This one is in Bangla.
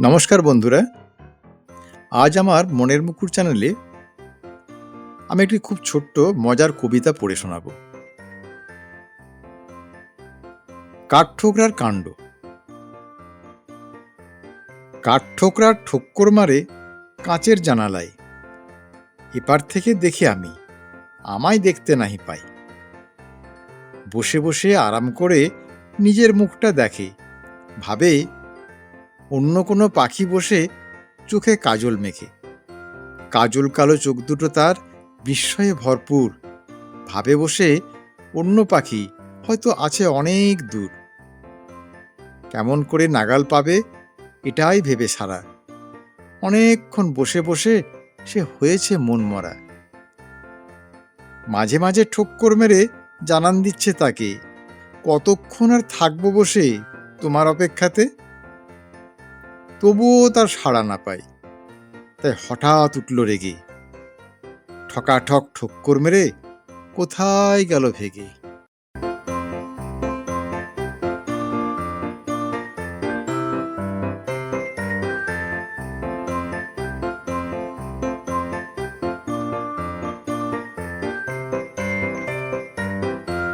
নমস্কার বন্ধুরা। আজ আমার মনের মুকুর চ্যানেলে আমি একটি খুব ছোট্ট, মজার কবিতা পড়ে শোনাব। কাঠঠোকরার কাণ্ড। কাঠঠোকরার ঠোক্কর মারে কাঁচের জানালায়। এপার থেকে দেখি আমি, আমায় দেখতে নাহি পাই। বসে বসে আরাম করে নিজের মুখটা দেখে, ভাবে অন্য কোনো পাখি বসে চোখে কাজল মেখে। কাজল কালো চোখ দুটো তার বিস্ময়ে ভরপুর। ভাবে বসে অন্য পাখি হয়তো আছে অনেক দূর। কেমন করে নাগাল পাবে এটাই ভেবে সারা। অনেকক্ষণ বসে বসে সে হয়েছে মন মরা। মাঝে মাঝে ঠোক্কর মেরে জানান দিচ্ছে তাকে, কতক্ষণ আর থাকব বসে তোমার অপেক্ষাতে? তবুও তার সাড়া না পায় তাই হঠাৎ উঠল রেগে। ঠকাঠক ঠক্কর মেরে কোথায় গেল ভেগে?